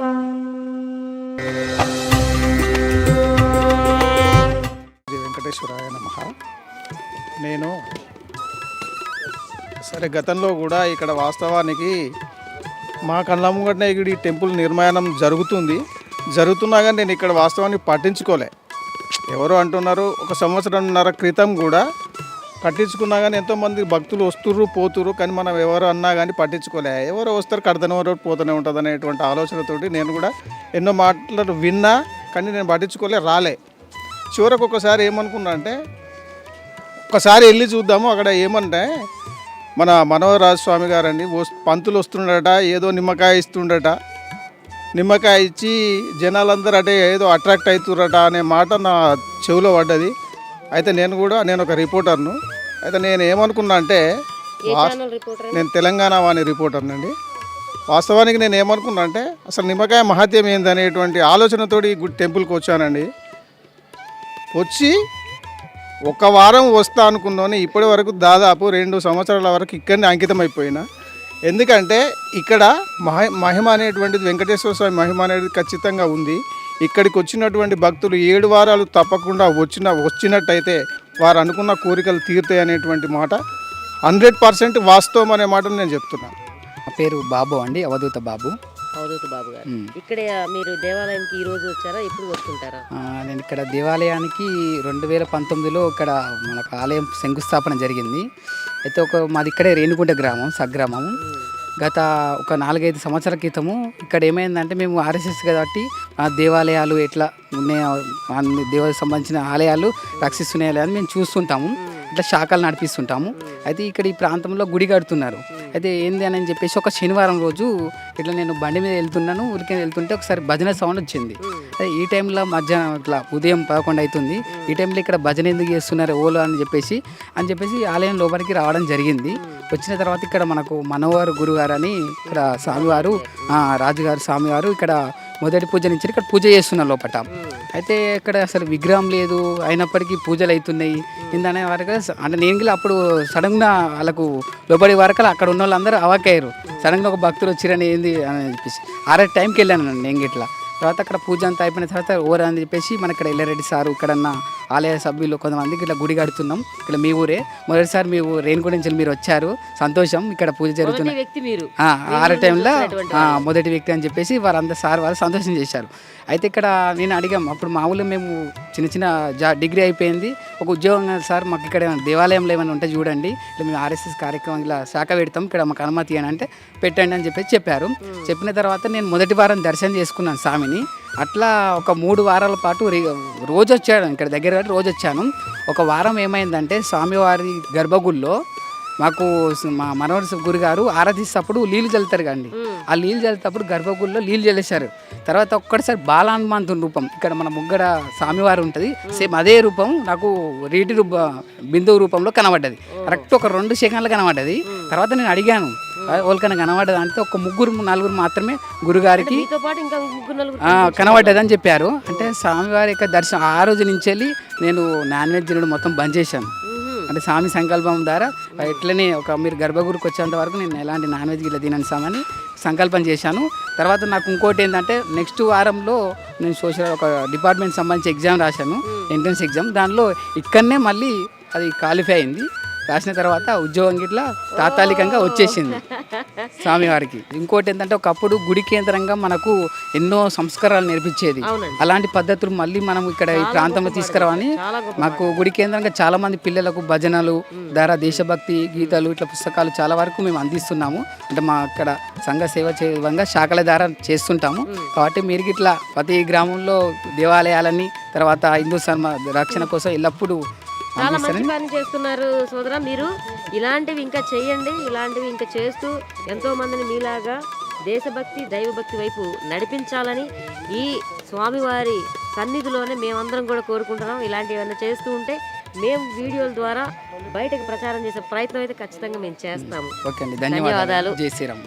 శ్రీ వెంకటేశ్వరాయ నమ. నేను సరే గతంలో కూడా ఇక్కడ వాస్తవానికి మా కళ్ళ ఇక్కడ ఈ టెంపుల్ నిర్మాణం జరుగుతుంది. జరుగుతున్నా కానీ నేను ఇక్కడ వాస్తవాన్ని పట్టించుకోలే. ఎవరు అంటున్నారు ఒక సంవత్సరంన్నర క్రితం కూడా కట్టించుకున్నా కానీ ఎంతోమంది భక్తులు వస్తుర్రు పోతుర్రు కానీ మనం ఎవరు అన్నా కానీ పట్టించుకోలే. ఎవరు వస్తారు కడతనే ఉంటారు పోతూనే ఉంటుంది అనేటువంటి ఆలోచనతోటి నేను కూడా ఎన్నో మాటలు విన్నా కానీ నేను పట్టించుకోలే రాలే. చివరకు ఒకసారి ఏమనుకున్నా అంటే ఒకసారి వెళ్ళి చూద్దాము అక్కడ ఏమంటే మన మనోహరాజ స్వామి గారండి పంతులు వస్తుండట ఏదో నిమ్మకాయ ఇస్తుండట. నిమ్మకాయ ఇచ్చి జనాలందరూ అంటే ఏదో అట్రాక్ట్ అవుతురట అనే మాట నా చెవిలో పడ్డది. అయితే నేను కూడా నేను ఒక రిపోర్టర్ను అయితే నేను ఏమనుకున్నా అంటే నేను తెలంగాణ వాణి రిపోర్టర్నండి వాస్తవానికి నేను ఏమనుకున్నా అంటే అసలు నిమ్మకాయ మహత్యం ఏందనేటువంటి ఆలోచనతోటి ఈ గుడి టెంపుల్కి వచ్చానండి. వచ్చి ఒక వారం వస్తా అనుకున్నాను ఇప్పటి వరకు దాదాపు రెండు సంవత్సరాల వరకు ఇక్కడనే అంకితం అయిపోయినా ఎందుకంటే ఇక్కడ మహ మహిమ అనేటువంటిది వెంకటేశ్వర స్వామి మహిమ అనేది ఖచ్చితంగా ఉంది. ఇక్కడికి వచ్చినటువంటి భక్తులు ఏడు వారాలు తప్పకుండా వచ్చిన వచ్చినట్టయితే వారు అనుకున్న కోరికలు తీరుతాయి అనేటువంటి మాట. హండ్రెడ్ పర్సెంట్ వాస్తవం అనే మాట నేను చెప్తున్నాను నా పేరు బాబు అండి అవధూత బాబు. అవధూత బాబు గారు. ఇక్కడ మీరు దేవాలయానికి ఈ రోజు వచ్చారా? ఎప్పుడు వస్తుంటారా? ఆ, నేను ఇక్కడ దేవాలయానికి రెండు వేల పంతొమ్మిదిలో ఇక్కడ మనకు ఆలయం శంకుస్థాపన జరిగింది. అయితే ఒక మాది ఇక్కడే రేణుగుంట గ్రామం సగ్రామం. గత ఒక నాలుగైదు సంవత్సరాల క్రితము ఇక్కడ ఏమైందంటే మేము ఆర్ఎస్ఎస్ కాబట్టి ఆ దేవాలయాలు ఎట్లా ఉన్నాయో ఆ సంబంధించిన ఆలయాలు రక్షిస్తున్నాయా అని మేము చూస్తుంటాము. ఇట్లా శాఖలు నడిపిస్తుంటాము. అయితే ఇక్కడ ఈ ప్రాంతంలో గుడి కడుతున్నారు. అయితే ఏంది అని చెప్పేసి ఒక శనివారం రోజు ఇట్లా నేను బండి మీద వెళ్తున్నాను ఊరికే వెళ్తుంటే ఒకసారి భజన సౌండ్ వచ్చింది. ఈ టైంలో మధ్యాహ్నం ఇట్లా ఉదయం పదకొండు అవుతుంది ఈ టైంలో ఇక్కడ భజన ఎందుకు చేస్తున్నారు ఓలో అని చెప్పేసి అని చెప్పేసి ఆలయం లోపలికి రావడం జరిగింది. వచ్చిన తర్వాత ఇక్కడ మనకు మనోహర్ గురుగారు అని ఇక్కడ స్వామివారు రాజుగారు స్వామివారు ఇక్కడ మొదటి పూజ నుంచి ఇక్కడ పూజ చేస్తున్న లోపట. అయితే ఇక్కడ అసలు విగ్రహం లేదు అయినప్పటికీ పూజలు అవుతున్నాయి. ఇందనే వరకు అంటే నేను కూడా అప్పుడు సడన్గా వాళ్ళకు లోబడి వరకు అక్కడ ఉన్న వాళ్ళందరూ అవాకయ్యారు సడన్గా ఒక భక్తులు వచ్చిరని ఏంది అని చెప్పేసి. ఆరే టైంకి వెళ్ళాను నేను ఇట్లా తర్వాత అక్కడ పూజ అంతా అయిపోయిన తర్వాత ఓరని అని చెప్పేసి మన ఇక్కడ ఎల్లారెడ్డి సారు ఇక్కడన్నా ఆలయ సభ్యులు కొంతమందికి ఇట్లా గుడి కడుతున్నాం. ఇక్కడ మీ ఊరే. మొదటిసారి మీ ఊరు రేణుగుడి నుంచి మీరు వచ్చారు. సంతోషం. ఇక్కడ పూజ జరుగుతుంది వ్యక్తి మీరు. ఆరు టైంలో మొదటి వ్యక్తి అని చెప్పేసి వారందరూ సార్ వాళ్ళు సంతోషం చేశారు. అయితే ఇక్కడ నేను అడిగాం. అప్పుడు మామూలుగా మేము చిన్న చిన్న జా డిగ్రీ అయిపోయింది. ఒక ఉద్యోగం కాదు సార్. మాకు ఇక్కడ ఏమైనా దేవాలయంలో ఏమైనా ఉంటే చూడండి. ఇట్లా మేము ఆర్ఎస్ఎస్ కార్యక్రమం ఇలా శాఖ పెడతాం. ఇక్కడ మాకు అనుమతి అని అంటే పెట్టండి అని చెప్పేసి చెప్పారు. చెప్పిన తర్వాత నేను మొదటి వారం దర్శనం చేసుకున్నాను స్వామిని. అట్లా ఒక మూడు వారాల పాటు రి- రోజు వచ్చాను ఇక్కడ దగ్గర రోజు వచ్చాను ఒక వారం ఏమైందంటే స్వామివారి గర్భగుడిలో మాకు మా మనోహర్ గురి గారు ఆరాధిస్తప్పుడు నీళ్ళు చల్లుతారు కండి ఆ నీళ్ళు చల్లేటప్పుడు గర్భగుడిలో నీళ్ళు చల్లేశారు తర్వాత ఒక్కటిసారి బాలాన్మాంతుని రూపం ఇక్కడ మన ముగ్గడ స్వామివారు ఉంటుంది సేమ్ అదే రూపం నాకు రీటి రూప బిందువు రూపంలో కనబడ్డది. కరెక్ట్ ఒక రెండు సెకండ్లు కనబడ్డది. తర్వాత నేను అడిగాను వాళ్ళకన్నా కనబడ్డది? అంటే ఒక ముగ్గురు నలుగురు మాత్రమే గురుగారికి కనబడ్డదని చెప్పారు. అంటే స్వామివారి యొక్క దర్శనం ఆ రోజు నుంచి వెళ్ళి నేను నాన్ వెజ్ తినడం మొత్తం బంద్ చేశాను. అంటే స్వామి సంకల్పం ద్వారా ఇట్లనే ఒక మీరు గర్భగుడికి వచ్చేంత వరకు నేను ఎలాంటి నాన్ వెజ్ గిట్ల తినను స్వామని సంకల్పం చేశాను. తర్వాత నాకు ఇంకోటి ఏంటంటే నెక్స్ట్ వారంలో నేను సోషల్ ఒక డిపార్ట్మెంట్ సంబంధించి ఎగ్జామ్ రాశాను ఎంట్రన్స్ ఎగ్జామ్. దానిలో ఇక్కడనే మళ్ళీ అది క్వాలిఫై అయింది. రాసిన తర్వాత ఉద్యోగం గిట్లా తాత్కాలికంగా వచ్చేసింది. స్వామివారికి. ఇంకోటి ఏంటంటే ఒకప్పుడు గుడి కేంద్రంగా మనకు ఎన్నో సంస్కారాలు నేర్పించేది. అలాంటి పద్ధతులు మళ్ళీ మనం ఇక్కడ ఈ ప్రాంతంలో తీసుకురావని మాకు గుడి కేంద్రంగా చాలా మంది పిల్లలకు భజనలు ద్వారా దేశభక్తి గీతాలు ఇట్లా పుస్తకాలు చాలా వరకు మేము అందిస్తున్నాము. అంటే మా అక్కడ సంఘ సేవ చేయగా శాఖల ద్వారా చేస్తుంటాము. కాబట్టి మీరు ఇట్లా ప్రతి గ్రామంలో దేవాలయాలని తర్వాత హిందూ ధర్మ రక్షణ కోసం ఎల్లప్పుడూ చాలా మంచి పని చేస్తున్నారు సోదరా. మీరు ఇలాంటివి ఇంకా చేయండి ఇలాంటివి ఇంకా చేస్తూ ఎంతో మందిని మీలాగా దేశభక్తి దైవభక్తి వైపు నడిపించాలని ఈ స్వామివారి సన్నిధిలోనే మేమందరం కూడా కోరుకుంటున్నాం. ఇలాంటివి ఏమైనా చేస్తూ ఉంటే మేము వీడియోల ద్వారా బయటకు ప్రచారం చేసే ప్రయత్నం అయితే ఖచ్చితంగా మేము చేస్తాము. ధన్యవాదాలు. జై శ్రీరామ్